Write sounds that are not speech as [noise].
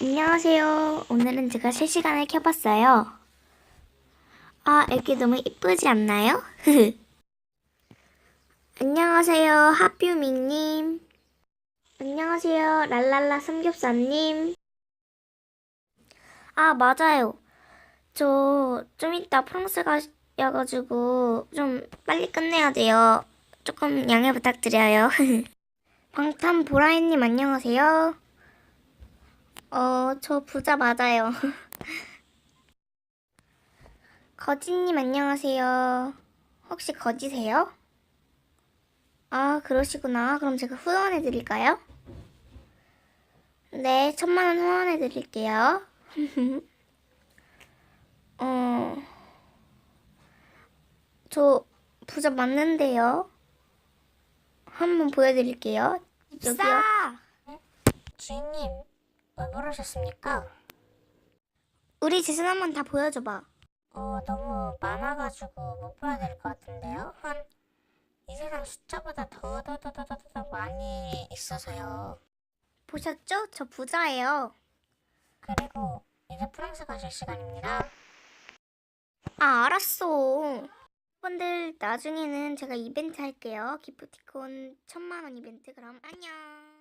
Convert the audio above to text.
안녕하세요. 오늘은 제가 실시간을 켜봤어요. 아, 여기 너무 이쁘지 않나요? [laughs] 안녕하세요. 하뷰밍님. 안녕하세요. 랄랄라 삼겹살님. 아, 맞아요. 저 좀 이따 프랑스 가야가지고 좀 빨리 끝내야 돼요. 조금 양해 부탁드려요. [laughs] 방탄 보라이님 안녕하세요. 어, 저 부자 맞아요. [laughs] 거지님 안녕하세요. 혹시 거지세요? 아, 그러시구나. 그럼 제가 후원해 드릴까요? 네, 천만 원 후원해 드릴게요. [laughs] 어, 저 부자 맞는데요. 한번 보여드릴게요. 여기요. 주인님, 왜 그러셨습니까? 우리 재산 한번 다 보여줘봐. 어, 너무 많아가지고 못 보여드릴 것 같은데요? 한, 이 세상 숫자보다 더, 더, 더, 더, 더, 더 많이 있어서요. 보셨죠? 저 부자예요. 그리고, 이제 프랑스 가실 시간입니다. 아, 알았어. 여러분들, 나중에는 제가 이벤트 할게요. 기프티콘 천만 원 이벤트. 그럼 안녕.